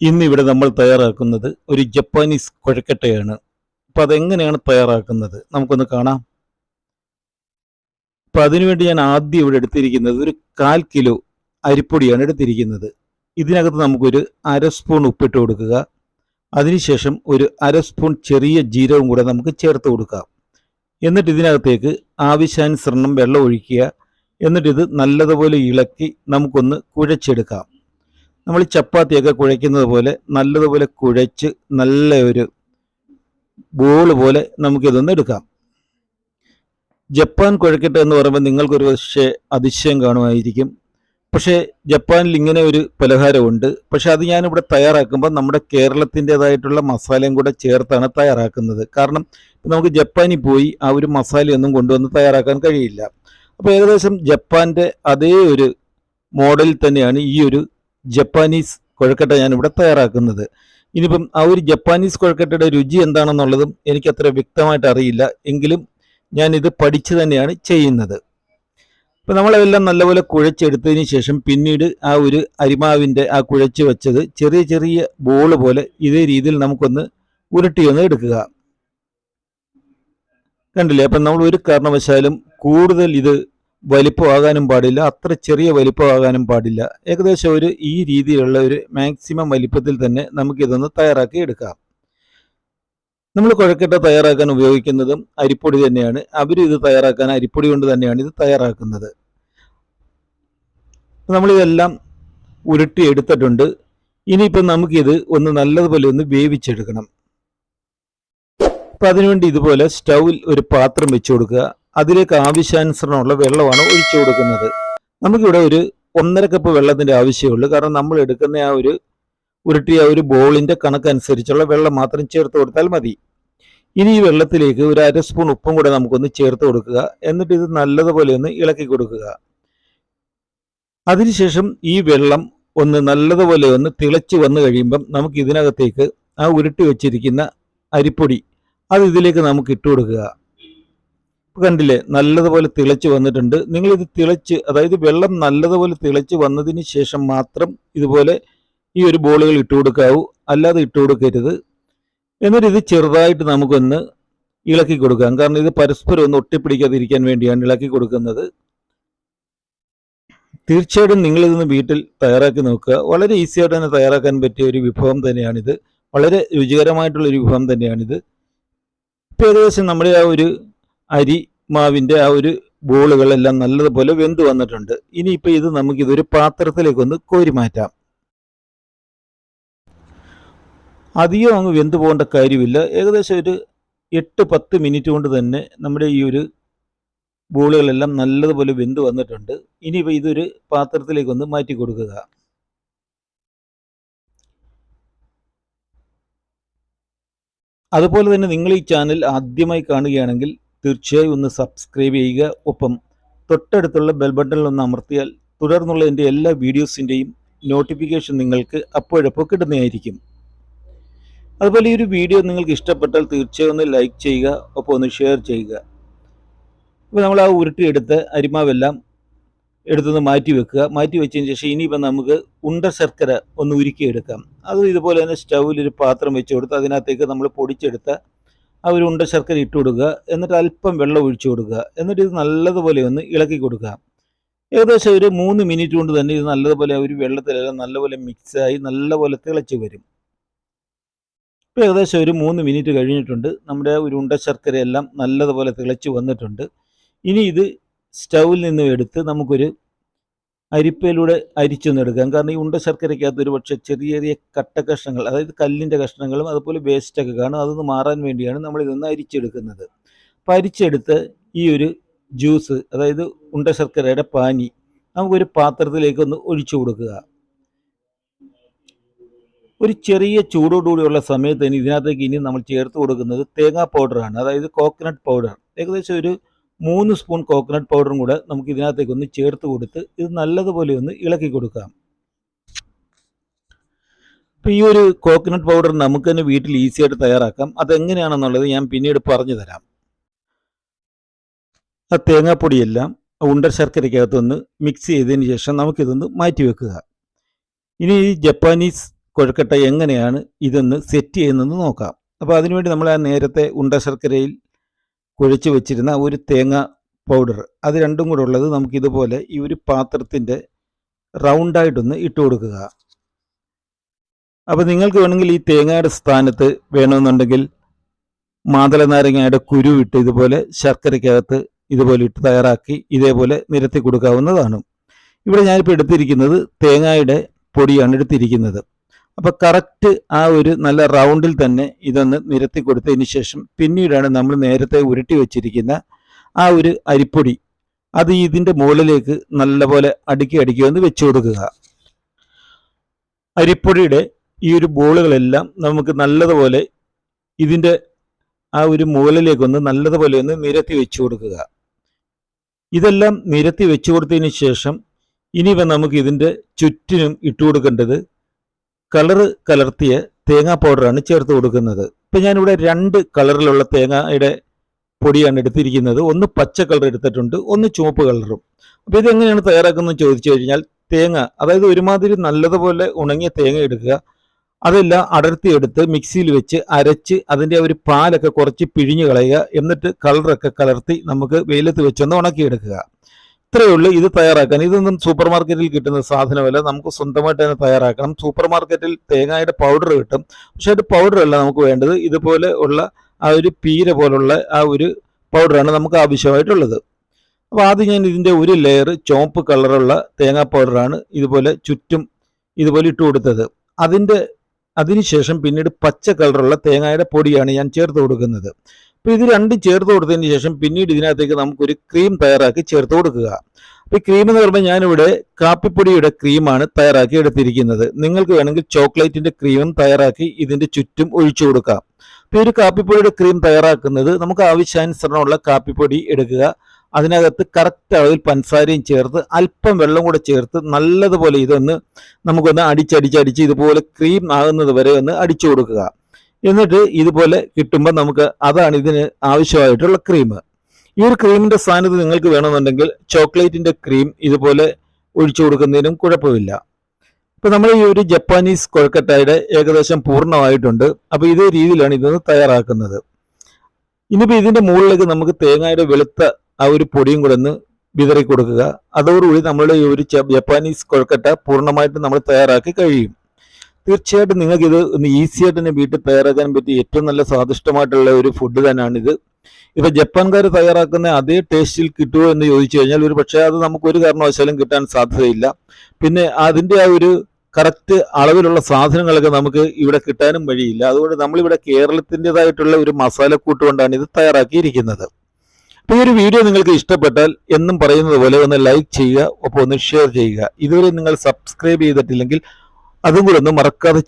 ഇന്നിവിടെ നമ്മൾ തയ്യാറാക്കുന്നത് ഒരു ജപ്പാനീസ് കുഴക്കട്ടയാണ്. അപ്പം അതെങ്ങനെയാണ് തയ്യാറാക്കുന്നത്? നമുക്കൊന്ന് കാണാം. അപ്പം അതിനുവേണ്ടി ഞാൻ ആദ്യം ഇവിടെ എടുത്തിരിക്കുന്നത് ഒരു കാൽ കിലോ അരിപ്പൊടിയാണ് എടുത്തിരിക്കുന്നത്. ഇതിനകത്ത് നമുക്കൊരു അര സ്പൂൺ ഉപ്പിട്ട് കൊടുക്കുക. അതിനുശേഷം ഒരു അര സ്പൂൺ ചെറിയ ജീരകം കൂടെ നമുക്ക് ചേർത്ത് കൊടുക്കാം. എന്നിട്ട് ഇതിനകത്തേക്ക് ആവശ്യാനുസരണം വെള്ളം ഒഴിക്കുക. എന്നിട്ടിത് നല്ലതുപോലെ ഇളക്കി നമുക്കൊന്ന് കുഴച്ചെടുക്കാം. നമ്മൾ ചപ്പാത്തിയൊക്കെ കുഴയ്ക്കുന്നത് പോലെ നല്ലതുപോലെ കുഴച്ച് നല്ല ഒരു ബോൾ പോലെ നമുക്കിതൊന്ന് എടുക്കാം. ജപ്പാൻ കുഴക്കട്ടെ എന്ന് പറയുമ്പോൾ നിങ്ങൾക്കൊരു പക്ഷേ അതിശയം കാണുമായിരിക്കും. പക്ഷേ ജപ്പാനിൽ ഇങ്ങനെ ഒരു പലഹാരമുണ്ട്. പക്ഷേ അത് ഞാനിവിടെ തയ്യാറാക്കുമ്പോൾ നമ്മുടെ കേരളത്തിന്റെതായിട്ടുള്ള മസാലയും കൂടെ ചേർത്താണ് തയ്യാറാക്കുന്നത്. കാരണം നമുക്ക് ജപ്പാനിൽ പോയി ആ ഒരു മസാലയൊന്നും കൊണ്ടുവന്ന് തയ്യാറാക്കാൻ കഴിയില്ല. അപ്പോൾ ഏകദേശം ജപ്പാന്റെ അതേ ഒരു മോഡലിൽ തന്നെയാണ് ഈ ഒരു ജപ്പാനീസ് കുഴക്കട്ട ഇവിടെ തയ്യാറാക്കുന്നത്. ഇനിയിപ്പം ആ ഒരു ജപ്പാനീസ് കുഴക്കട്ടയുടെ രുചി എന്താണെന്നുള്ളതും എനിക്കത്ര വ്യക്തമായിട്ട് അറിയില്ല. എങ്കിലും ഞാനിത് പഠിച്ചു തന്നെയാണ് ചെയ്യുന്നത്. അപ്പം നമ്മളെല്ലാം നല്ലപോലെ കുഴച്ചെടുത്തതിന് ശേഷം പിന്നീട് ആ ഒരു അരിമാവിന്റെ ആ കുഴച്ച് വെച്ചത് ചെറിയ ചെറിയ ബോൾ പോലെ ഇതേ രീതിയിൽ നമുക്കൊന്ന് ഉരുട്ടി ഉരുട്ടിയൊന്ന് എടുക്കുക. കണ്ടില്ലേ? അപ്പം നമ്മൾ ഒരു കാരണവശാലും കൂടുതൽ ഇത് വലിപ്പമാകാനും പാടില്ല അത്ര ചെറിയ വലിപ്പമാകാനും പാടില്ല. ഏകദേശം ഒരു ഈ രീതിയിലുള്ള ഒരു മാക്സിമം വലിപ്പത്തിൽ തന്നെ നമുക്കിതൊന്ന് തയ്യാറാക്കി എടുക്കാം. നമ്മൾ കുഴക്കട്ട തയ്യാറാക്കാൻ ഉപയോഗിക്കുന്നതും അരിപ്പൊടി തന്നെയാണ്. അവർ ഇത് തയ്യാറാക്കാൻ അരിപ്പൊടി കൊണ്ട് തന്നെയാണ് ഇത് തയ്യാറാക്കുന്നത്. നമ്മളിതെല്ലാം ഉരുട്ടി എടുത്തിട്ടുണ്ട്. ഇനിയിപ്പം നമുക്കിത് ഒന്ന് നല്ലതുപോലെ ഒന്ന് വേവിച്ചെടുക്കണം. അപ്പം അതിനുവേണ്ടി ഇതുപോലെ സ്റ്റൗവിൽ ഒരു പാത്രം വെച്ച് കൊടുക്കുക. അതിലേക്ക് ആവശ്യാനുസരണമുള്ള വെള്ളമാണ് ഒഴിച്ചു കൊടുക്കുന്നത്. നമുക്കിവിടെ ഒരു ഒന്നര കപ്പ് വെള്ളത്തിന്റെ ആവശ്യമുള്ളൂ. കാരണം നമ്മൾ എടുക്കുന്ന ആ ഒരു ഉരുട്ടിയ ഒരു ബോളിന്റെ കണക്കനുസരിച്ചുള്ള വെള്ളം മാത്രം ചേർത്ത് കൊടുത്താൽ മതി. ഇനി ഈ വെള്ളത്തിലേക്ക് ഒരു അര സ്പൂൺ ഉപ്പും കൂടെ നമുക്കൊന്ന് ചേർത്ത് കൊടുക്കുക. എന്നിട്ട് ഇത് നല്ലതുപോലെ ഒന്ന് ഇളക്കി കൊടുക്കുക. അതിനുശേഷം ഈ വെള്ളം ഒന്ന് നല്ലതുപോലെ ഒന്ന് തിളച്ച് വന്നു കഴിയുമ്പം നമുക്ക് ഇതിനകത്തേക്ക് ആ ഉരുട്ടി വെച്ചിരിക്കുന്ന അരിപ്പൊടി അത് ഇതിലേക്ക് നമുക്ക് ഇട്ട് കൊടുക്കുക. കണ്ടില്ലേ? നല്ലതുപോലെ തിളച്ച് വന്നിട്ടുണ്ട്. നിങ്ങൾ ഇത് തിളച്ച് അതായത് വെള്ളം നല്ലതുപോലെ തിളച്ച് വന്നതിന് ശേഷം മാത്രം ഇതുപോലെ ഈ ഒരു ബോളുകൾ ഇട്ട് കൊടുക്കാവൂ. അല്ലാതെ ഇട്ട് കൊടുക്കരുത്. എന്നിട്ട് ഇത് ചെറുതായിട്ട് നമുക്കൊന്ന് ഇളക്കി കൊടുക്കാം. കാരണം ഇത് പരസ്പരം ഒന്ന് ഒട്ടിപ്പിടിക്കാതിരിക്കാൻ വേണ്ടിയാണ് ഇളക്കി കൊടുക്കുന്നത്. തീർച്ചയായിട്ടും നിങ്ങളിതൊന്ന് വീട്ടിൽ തയ്യാറാക്കി നോക്കുക. വളരെ ഈസി ആയിട്ട് തന്നെ തയ്യാറാക്കാൻ പറ്റിയ ഒരു വിഭവം തന്നെയാണിത്. വളരെ രുചികരമായിട്ടുള്ള ഒരു വിഭവം തന്നെയാണിത്. ഇപ്പം ഏകദേശം നമ്മുടെ ആ ഒരു അരി മാവിന്റെ ആ ഒരു ബോളുകളെല്ലാം നല്ലതുപോലെ വെന്ത് വന്നിട്ടുണ്ട്. ഇനിയിപ്പോൾ ഇത് നമുക്ക് ഇതൊരു പാത്രത്തിലേക്ക് ഒന്ന് കോരി മാറ്റാം. അധികം അങ്ങ് വെന്ത് പോകേണ്ട കാര്യമില്ല. ഏകദേശം ഒരു എട്ട് പത്ത് മിനിറ്റ് കൊണ്ട് തന്നെ നമ്മുടെ ഈ ഒരു ബോളുകളെല്ലാം നല്ലതുപോലെ വെന്ത് വന്നിട്ടുണ്ട്. ഇനിയിപ്പോൾ ഇതൊരു പാത്രത്തിലേക്ക് ഒന്ന് മാറ്റി കൊടുക്കുക. അതുപോലെ തന്നെ നിങ്ങൾ ഈ ചാനൽ ആദ്യമായി കാണുകയാണെങ്കിൽ തീർച്ചയായും ഒന്ന് സബ്സ്ക്രൈബ് ചെയ്യുക. ഒപ്പം തൊട്ടടുത്തുള്ള ബെൽ ബട്ടണിൽ ഒന്ന് അമർത്തിയാൽ തുടർന്നുള്ള എന്റെ എല്ലാ വീഡിയോസിന്റെയും നോട്ടിഫിക്കേഷൻ നിങ്ങൾക്ക് അപ്പോഴപ്പോൾ കിട്ടുന്നതായിരിക്കും. അതുപോലെ ഈ ഒരു വീഡിയോ നിങ്ങൾക്ക് ഇഷ്ടപ്പെട്ടാൽ തീർച്ചയായും ഒന്ന് ലൈക്ക് ചെയ്യുക. ഒപ്പം ഒന്ന് ഷെയർ ചെയ്യുക. ഇപ്പോൾ നമ്മൾ ആ ഉരുട്ടിയെടുത്ത് അരിമാവെല്ലാം എടുത്തൊന്ന് മാറ്റി വെക്കുക. മാറ്റി വെച്ചതിന് ശേഷം ഇനിയിപ്പോൾ നമുക്ക് ഉണ്ട ശർക്കര ഒന്ന് ഉരുക്കിയെടുക്കാം. അത് ഇതുപോലെ തന്നെ സ്റ്റൗവിൽ ഒരു പാത്രം വെച്ച് കൊടുത്ത് അതിനകത്തേക്ക് നമ്മൾ പൊടിച്ചെടുത്ത ആ ഒരു ഉണ്ട ശർക്കര ഇട്ട് കൊടുക്കുക. എന്നിട്ട് അല്പം വെള്ളം ഒഴിച്ചു കൊടുക്കുക. എന്നിട്ട് ഇത് നല്ലതുപോലെ ഒന്ന് ഇളക്കി കൊടുക്കുക. ഏകദേശം ഒരു മൂന്ന് മിനിറ്റ് കൊണ്ട് തന്നെ ഇത് നല്ലതുപോലെ ഒരു വെള്ളത്തിലെല്ലാം നല്ലപോലെ മിക്സായി നല്ലപോലെ തിളച്ച് വരും. ഇപ്പോൾ ഏകദേശം ഒരു മൂന്ന് മിനിറ്റ് കഴിഞ്ഞിട്ടുണ്ട്. നമ്മുടെ ഒരു ഉണ്ട ശർക്കരയെല്ലാം നല്ലതുപോലെ തിളച്ച് വന്നിട്ടുണ്ട്. ഇനി ഇത് സ്റ്റൗവിൽ നിന്നും എടുത്ത് നമുക്കൊരു അരിപ്പയിലൂടെ അരിച്ചൊന്നെടുക്കാം കാരണം ഈ ഉണ്ട ശർക്കരയ്ക്കകത്ത് ഒരു പക്ഷേ ചെറിയ ചെറിയ കട്ട കഷ്ണങ്ങൾ അതായത് കല്ലിന്റെ കഷ്ണങ്ങളും അതുപോലെ വേസ്റ്റൊക്കെ കാണും. അതൊന്ന് മാറാൻ വേണ്ടിയാണ് നമ്മൾ ഇതൊന്ന് അരിച്ചെടുക്കുന്നത്. അപ്പം അരിച്ചെടുത്ത് ഈ ഒരു ജ്യൂസ് അതായത് ഉണ്ട ശർക്കരയുടെ പാനി നമുക്കൊരു പാത്രത്തിലേക്കൊന്ന് ഒഴിച്ചു കൊടുക്കുക. ഒരു ചെറിയ ചൂടോടുകൂടിയുള്ള സമയത്ത് ഇനി ഇതിനകത്തേക്ക് ഇനി നമ്മൾ ചേർത്ത് കൊടുക്കുന്നത് തേങ്ങാ പൗഡറാണ് അതായത് കോക്കനട്ട് പൗഡർ ഏകദേശം ഒരു മൂന്ന് സ്പൂൺ കോക്കനട്ട് പൗഡറും കൂടെ നമുക്ക് ഇതിനകത്തേക്ക് ഒന്ന് ചേർത്ത് കൊടുത്ത് ഇത് നല്ലതുപോലെ ഒന്ന് ഇളക്കി കൊടുക്കാം. അപ്പോൾ ഈ ഒരു കോക്കനട്ട് പൗഡർ നമുക്ക് തന്നെ വീട്ടിൽ ഈസിയായിട്ട് തയ്യാറാക്കാം. അതെങ്ങനെയാണെന്നുള്ളത് ഞാൻ പിന്നീട് പറഞ്ഞു തരാം. ആ തേങ്ങാപ്പൊടിയെല്ലാം ഉണ്ട ശർക്കരയ്ക്കകത്തൊന്ന് മിക്സ് ചെയ്തതിന് ശേഷം നമുക്കിതൊന്ന് മാറ്റി വെക്കുക. ഇനി ഈ ജപ്പാനീസ് കൊഴക്കട്ട എങ്ങനെയാണ് ഇതൊന്ന് സെറ്റ് ചെയ്യുന്നതെന്ന് നോക്കാം. അപ്പോൾ അതിനുവേണ്ടി നമ്മൾ ആ നേരത്തെ ഉണ്ട ശർക്കരയിൽ കുഴച്ച് വെച്ചിരുന്ന ഒരു തേങ്ങ പൗഡർ അത് രണ്ടും കൂടെ ഉള്ളത് നമുക്കിതുപോലെ ഈ ഒരു പാത്രത്തിന്റെ റൗണ്ടായിട്ടൊന്ന് ഇട്ട് കൊടുക്കുക. അപ്പോൾ നിങ്ങൾക്ക് വേണമെങ്കിൽ ഈ തേങ്ങയുടെ സ്ഥാനത്ത് വേണമെന്നുണ്ടെങ്കിൽ മാതള നാരങ്ങയുടെ കുരു ഇട്ട് ഇതുപോലെ ശർക്കരയ്ക്കകത്ത് ഇതുപോലെ ഇട്ട് തയ്യാറാക്കി ഇതേപോലെ നിരത്തി കൊടുക്കാവുന്നതാണ്. ഇവിടെ ഞാനിപ്പോൾ എടുത്തിരിക്കുന്നത് തേങ്ങയുടെ പൊടിയാണ് എടുത്തിരിക്കുന്നത്. അപ്പോൾ കറക്റ്റ് ആ ഒരു നല്ല റൗണ്ടിൽ തന്നെ ഇതൊന്ന് നിരത്തി കൊടുത്തതിന് ശേഷം പിന്നീടാണ് നമ്മൾ നേരത്തെ ഉരുട്ടി വെച്ചിരിക്കുന്ന ആ ഒരു അരിപ്പൊടി. അത് ഇതിന്റെ മുകളിലേക്ക് നല്ലപോലെ അടുക്കി അടുക്കി ഒന്ന് വെച്ചു കൊടുക്കുക. അരിപ്പൊടിയുടെ ഈ ഒരു ബോളുകളെല്ലാം നമുക്ക് നല്ലതുപോലെ ഇതിന്റെ ആ ഒരു മുകളിലേക്കൊന്ന് നല്ലതുപോലെ ഒന്ന് നിരത്തി വെച്ചു കൊടുക്കുക. ഇതെല്ലാം നിരത്തി വെച്ചു കൊടുത്തതിന് ശേഷം ഇനി നമുക്ക് ഇതിന്റെ ചുറ്റിനും ഇട്ടു കൊടുക്കേണ്ടത് കളറ് കലർത്തിയ തേങ്ങാ പൗഡറാണ് ചേർത്ത് കൊടുക്കുന്നത്. ഇപ്പം ഞാനിവിടെ രണ്ട് കളറിലുള്ള തേങ്ങയുടെ പൊടിയാണ് എടുത്തിരിക്കുന്നത്. ഒന്ന് പച്ച കളർ എടുത്തിട്ടുണ്ട് ഒന്ന് ചുവപ്പ് കളറും. അപ്പോൾ ഇതെങ്ങനെയാണ് തയ്യാറാക്കുന്നത് ചോദിച്ചു കഴിഞ്ഞാൽ തേങ്ങ അതായത് ഒരുമാതിരി നല്ലതുപോലെ ഉണങ്ങിയ തേങ്ങ എടുക്കുക. അതെല്ലാം അടർത്തിയെടുത്ത് മിക്സിയിൽ വെച്ച് അരച്ച് അതിന്റെ ഒരു പാലൊക്കെ കുറച്ച് പിഴിഞ്ഞ് കളയുക. എന്നിട്ട് കളറൊക്കെ കലർത്തി നമുക്ക് വെയിലത്ത് വെച്ചൊന്ന് ഉണക്കിയെടുക്കുക. ഇത്രയേ ഉള്ളൂ ഇത് തയ്യാറാക്കാൻ. ഇതൊന്നും സൂപ്പർ മാർക്കറ്റിൽ കിട്ടുന്ന സാധനമല്ല. നമുക്ക് സ്വന്തമായിട്ട് തന്നെ തയ്യാറാക്കണം. സൂപ്പർ മാർക്കറ്റിൽ തേങ്ങയുടെ പൗഡർ കിട്ടും. പക്ഷേ അത് പൗഡർ അല്ല നമുക്ക് വേണ്ടത്. ഇതുപോലെ ഉള്ള ആ ഒരു പീര പോലുള്ള ആ ഒരു പൗഡറാണ് നമുക്ക് ആവശ്യമായിട്ടുള്ളത്. അപ്പോൾ ആദ്യം ഞാൻ ഇതിന്റെ ഒരു ലെയർ ചുവപ്പ് കളറുള്ള തേങ്ങാ പൗഡറാണ് ഇതുപോലെ ചുറ്റും ഇതുപോലെ ഇട്ട് കൊടുത്തത്. അതിന്റെ അതിനുശേഷം പിന്നീട് പച്ച കളറുള്ള തേങ്ങയുടെ പൊടിയാണ് ഞാൻ ചേർത്ത് കൊടുക്കുന്നത്. അപ്പോൾ ഇത് രണ്ടും ചേർത്ത് കൊടുത്തതിന് ശേഷം പിന്നീട് ഇതിനകത്തേക്ക് നമുക്കൊരു ക്രീം തയ്യാറാക്കി ചേർത്ത് കൊടുക്കുക. അപ്പോൾ ഈ ക്രീം എന്ന് പറയുമ്പോൾ ഞാനിവിടെ കാപ്പിപ്പൊടിയുടെ ക്രീമാണ് തയ്യാറാക്കി എടുത്തിരിക്കുന്നത്. നിങ്ങൾക്ക് വേണമെങ്കിൽ ചോക്ലേറ്റിന്റെ ക്രീമും തയ്യാറാക്കി ഇതിന്റെ ചുറ്റും ഒഴിച്ചു കൊടുക്കാം. അപ്പോൾ ഈ ഒരു കാപ്പിപ്പൊടിയുടെ ക്രീം തയ്യാറാക്കുന്നത് നമുക്ക് ആവശ്യാനുസരണമുള്ള കാപ്പിപ്പൊടി എടുക്കുക. അതിനകത്ത് കറക്റ്റ് അളവിൽ പഞ്ചസാരയും ചേർത്ത് അല്പം വെള്ളം കൂടെ ചേർത്ത് നല്ലതുപോലെ ഇതൊന്ന് നമുക്കൊന്ന് അടിച്ചടിച്ചടിച്ച് ഇതുപോലെ ക്രീം ആകുന്നത് വരെ ഒന്ന് അടിച്ചു കൊടുക്കുക. എന്നിട്ട് ഇതുപോലെ കിട്ടുമ്പോൾ നമുക്ക് അതാണ് ഇതിന് ആവശ്യമായിട്ടുള്ള ക്രീം ഈ ഒരു ക്രീമിന്റെ സ്ഥാനത്ത് നിങ്ങൾക്ക് വേണമെന്നുണ്ടെങ്കിൽ ചോക്ലേറ്റിന്റെ ക്രീം ഇതുപോലെ ഒഴിച്ചു കൊടുക്കുന്നതിനും കുഴപ്പമില്ല. ഇപ്പൊ നമ്മൾ ഈ ഒരു ജപ്പാനീസ് കൊഴക്കട്ടയുടെ ഏകദേശം പൂർണമായിട്ടുണ്ട്. അപ്പോൾ ഇതേ രീതിയിലാണ് ഇതൊന്ന് തയ്യാറാക്കുന്നത്. ഇനിയിപ്പോ ഇതിന്റെ മുകളിലേക്ക് നമുക്ക് തേങ്ങയുടെ വെളുത്ത ആ ഒരു പൊടിയും കൂടെ ഒന്ന് വിതറി കൊടുക്കുക. അതോടുകൂടി നമ്മളുടെ ഈ ഒരു ജപ്പാനീസ് കൊഴക്കട്ട പൂർണമായിട്ട് നമ്മൾ തയ്യാറാക്കി കഴിയും. തീർച്ചയായിട്ടും നിങ്ങൾക്ക് ഇത് ഒന്ന് ഈസി ആയിട്ട് തന്നെ വീട്ടിൽ തയ്യാറാക്കാൻ പറ്റിയ ഏറ്റവും നല്ല സ്വാദിഷ്ടമായിട്ടുള്ള ഒരു ഫുഡ് തന്നെയാണിത് ഇപ്പൊ ജപ്പാൻകാർ തയ്യാറാക്കുന്ന അതേ ടേസ്റ്റിൽ കിട്ടുമോ എന്ന് ചോദിച്ചു കഴിഞ്ഞാൽ ഒരു പക്ഷേ അത് നമുക്ക് ഒരു കാരണവശാലും കിട്ടാൻ സാധ്യതയില്ല. പിന്നെ അതിന്റെ ആ ഒരു കറക്റ്റ് അളവിലുള്ള സാധനങ്ങളൊക്കെ നമുക്ക് ഇവിടെ കിട്ടാനും വഴിയില്ല. അതുകൊണ്ട് നമ്മളിവിടെ കേരളത്തിന്റെതായിട്ടുള്ള ഒരു മസാലക്കൂട്ട് കൊണ്ടാണ് ഇത് തയ്യാറാക്കിയിരിക്കുന്നത്. അപ്പോൾ ഈ ഒരു വീഡിയോ നിങ്ങൾക്ക് ഇഷ്ടപ്പെട്ടാൽ എന്നും പറയുന്നത് പോലെ ഒന്ന് ലൈക്ക് ചെയ്യുക ഒപ്പം ഒന്ന് ഷെയർ ചെയ്യുക. ഇതുവരെ നിങ്ങൾ സബ്സ്ക്രൈബ് ചെയ്തിട്ടില്ലെങ്കിൽ അതും കൂടെ ഒന്ന് മറക്കാതെ